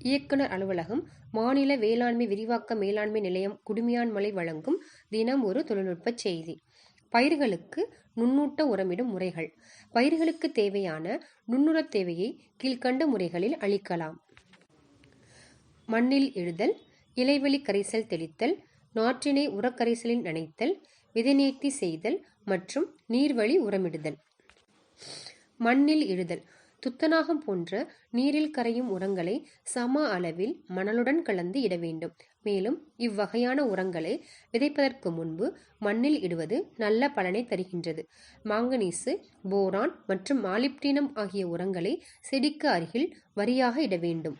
இயக்குனர் அலுவலகம் மாநில வேளாண்மை விரிவாக்க மேலாண்மை நிலையம் குடுமியான்மலை வழங்கும் தினம் ஒரு தொழில்நுட்ப செய்தி. பயிர்களுக்கு நுண்ணூட்ட உரமிடும் முறைகள். பயிர்களுக்கு தேவையான நுண்ணுரத் தேவையை கீழ்க்கண்ட முறைகளில் அளிக்கலாம் மண்ணில் இழுதல் இலைவெளி கரைசல் தெளித்தல் நாற்றினை உரக்கரைசலில் நனைத்தல் விதைநேர்த்தி செய்தல் மற்றும் நீர்வழி உரமிடுதல். மண்ணில் இழுதல். துத்தநாகம் போன்ற நீரில் கரையும் உரங்களை சம அளவில் மணலுடன் கலந்து இட வேண்டும். மேலும் இவ்வகையான உரங்களை விதைப்பதற்கு முன்பு மண்ணில் இடுவது நல்ல பலனை தருகின்றது. மாங்கனீசு போரான் மற்றும் மாலிப்டினம் ஆகிய உரங்களை செடிக்கு அருகில் வரியாக இட வேண்டும்.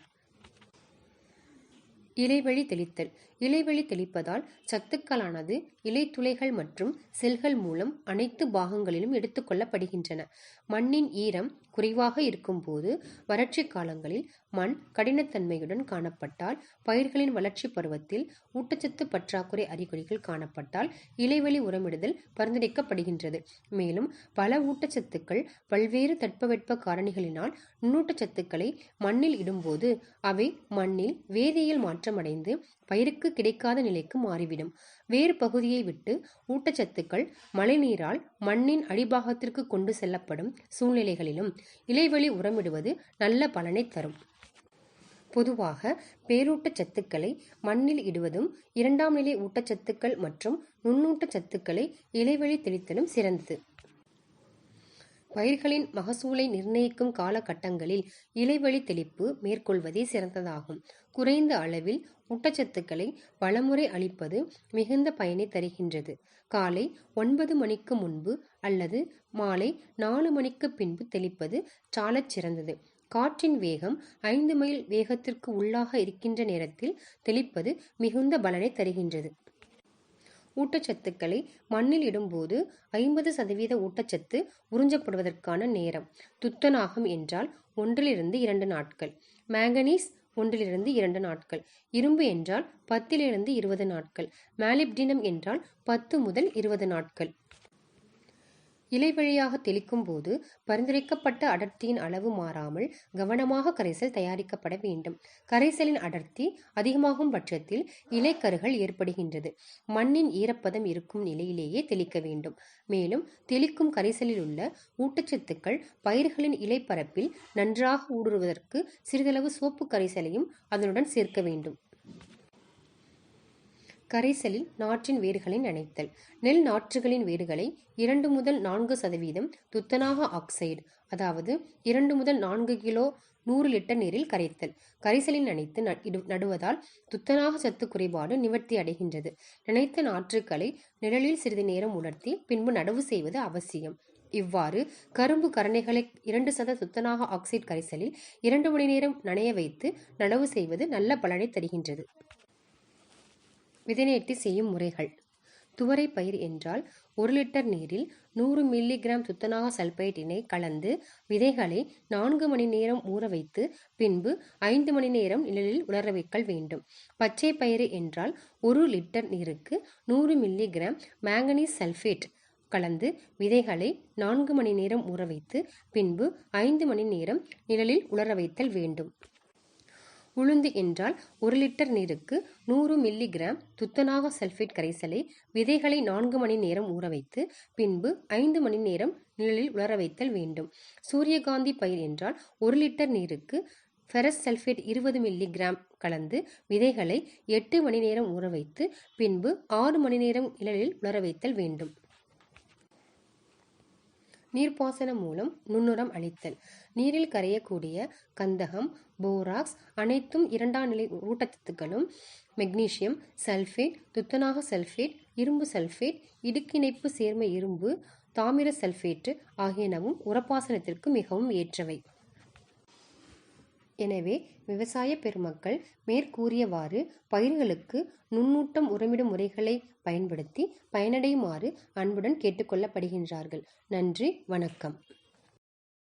இலைவழி தெளித்தல். இலைவழி தெளிப்பதால் சத்துக்களானது இலைத்துளைகள் மற்றும் செல்கள் மூலம் அனைத்து பாகங்களிலும் எடுத்துக்கொள்ளப்படுகின்றன மண்ணின் ஈரம் குறைவாக இருக்கும்போது வறட்சி காலங்களில் மண் கடினத்தன்மையுடன் காணப்பட்டால் பயிர்களின் வளர்ச்சி பருவத்தில் ஊட்டச்சத்து பற்றாக்குறை அறிகுறிகள் காணப்பட்டால் இலைவெளி உரமிடுதல் பரிந்துரைக்கப்படுகின்றது. மேலும் பல ஊட்டச்சத்துக்கள் பல்வேறு தட்பவெட்ப காரணிகளினால் நுண்ணூட்டச்சத்துக்களை மண்ணில் இடும்போது அவை மண்ணில் வேதியியல் மாற்றமடைந்து பயிருக்கு கிடைக்காத நிலைக்கு மாறிவிடும். வேறு பகுதியை விட்டு ஊட்டச்சத்துக்கள் மழைநீரால் மண்ணின் அடிபாகத்திற்கு கொண்டு செல்லப்படும் சூழ்நிலைகளிலும் இலைவழி உரமிடுவது நல்ல பலனை தரும். பொதுவாக பேரூட்டச்சத்துக்களை மண்ணில் இடுவதும் இரண்டாம் நிலை ஊட்டச்சத்துக்கள் மற்றும் நுண்ணூட்டச்சத்துக்களை இலைவழி தெளித்தலும் சிறந்தது. பயிர்களின் மகசூலை நிர்ணயிக்கும் காலகட்டங்களில் இலைவழி தெளிப்பு மேற்கொள்வதே சிறந்ததாகும். குறைந்த அளவில் ஊட்டச்சத்துக்களை பலமுறை அளிப்பது மிகுந்த பயனை தருகின்றது. காலை ஒன்பது மணிக்கு முன்பு அல்லது மாலை நாலு மணிக்கு பின்பு தெளிப்பது சாலச் சிறந்தது. காற்றின் வேகம் ஐந்து மைல் வேகத்திற்கு உள்ளாக இருக்கின்ற நேரத்தில் தெளிப்பது மிகுந்த பலனை தருகின்றது. ஊட்டச்சத்துக்களை மண்ணில் இடும்போது ஐம்பது சதவீத ஊட்டச்சத்து உறிஞ்சப்படுவதற்கான நேரம். துத்தநாகம் என்றால் ஒன்றிலிருந்து இரண்டு நாட்கள். மேங்கனீஸ் ஒன்றிலிருந்து இரண்டு நாட்கள். இரும்பு என்றால் பத்திலிருந்து இருபது நாட்கள். மேலிப்டினம் என்றால் பத்து முதல் இருபது நாட்கள். இலை வழியாக தெளிக்கும் போது பரிந்துரைக்கப்பட்ட அடர்த்தியின் அளவு மாறாமல் கவனமாக கரைசல் தயாரிக்கப்பட வேண்டும். கரைசலின் அடர்த்தி அதிகமாகும் பட்சத்தில் இலைக்கருகள் ஏற்படுகின்றது. மண்ணின் ஈரப்பதம் இருக்கும் நிலையிலேயே தெளிக்க வேண்டும். மேலும் தெளிக்கும் கரைசலில் உள்ள ஊட்டச்சத்துக்கள் பயிர்களின் இலைப்பரப்பில் நன்றாக ஊடுருவதற்கு சிறிதளவு சோப்பு கரைசலையும் அதனுடன் சேர்க்க வேண்டும். கரைசலில் நாற்றின் வேர்களை நனைத்தல். நெல் நாற்றுகளின் வேர்களை இரண்டு முதல் நான்கு சதவீதம் துத்தநாக ஆக்சைடு அதாவது இரண்டு முதல் நான்கு கிலோ நூறு லிட்டர் நீரில் கரைத்தல். கரைசலில் நனைத்து நடுவதால் துத்தநாக சத்து குறைபாடு நிவர்த்தி அடைகின்றது. நினைத்த நாற்றுக்களை நிழலில் சிறிது நேரம் உலர்த்தி பின்பு நடவு செய்வது அவசியம். இவ்வாறு கரும்பு கரணைகளை இரண்டு சத துத்தநாக ஆக்சைடு கரைசலில் இரண்டு மணி நேரம் நனைய வைத்து நடவு செய்வது நல்ல பலனை தருகின்றது. விதைநேர்த்தி செய்யும் முறைகள். துவரை பயிர் என்றால் ஒரு லிட்டர் நீரில் நூறு மில்லி கிராம் துத்தநாக சல்பைட்டினை கலந்து விதைகளை நான்கு மணி நேரம் ஊற வைத்து பின்பு ஐந்து மணி நேரம் நிழலில் உலர வைக்க வேண்டும். பச்சை பயிறு என்றால் ஒரு லிட்டர் நீருக்கு நூறு மில்லி கிராம் மேங்கனீஸ் சல்ஃபேட் கலந்து விதைகளை நான்கு மணி நேரம் ஊற வைத்து பின்பு ஐந்து மணி நேரம் நிழலில் உலர வைத்தல் வேண்டும். உளுந்து என்றால் ஒரு லிட்டர் நீருக்கு நூறு மில்லி கிராம் துத்தநாக சல்ஃபேட் கரைசலை விதைகளை நான்கு மணி நேரம் ஊற வைத்து பின்பு ஐந்து மணி நேரம் நிழலில் உலர வைத்தல் வேண்டும். சூரியகாந்தி பயிர் என்றால் ஒரு லிட்டர் நீருக்கு ஃபெரஸ் சல்ஃபேட் இருபது மில்லி கிராம் கலந்து விதைகளை எட்டு மணி நேரம் ஊற வைத்து பின்பு ஆறு மணி நேரம் நிழலில் உலர வைத்தல் வேண்டும். நீர்ப்பாசனம் மூலம் நுண்ணுரம் அளித்தல் நீரில் கரையக்கூடிய கந்தகம் போராக்ஸ் அனைத்தும் இரண்டாம் நிலை ஊட்டச்சத்துக்களும். மெக்னீசியம் சல்ஃபேட் துத்தநாக சல்ஃபேட் இரும்பு சல்ஃபேட் இடுக்கிணைப்பு சேர்ம இரும்பு தாமிர சல்ஃபேட்டு ஆகியனவும் உரப்பாசனத்திற்கு மிகவும் ஏற்றவை. எனவே விவசாய பெருமக்கள் மேற்கூறியவாறு பயிர்களுக்கு நுண்ணூட்டம் உரமிடும் முறைகளை பயன்படுத்தி பயனடையுமாறு அன்புடன் கேட்டுக்கொள்ளப்படுகின்றார்கள். நன்றி வணக்கம்.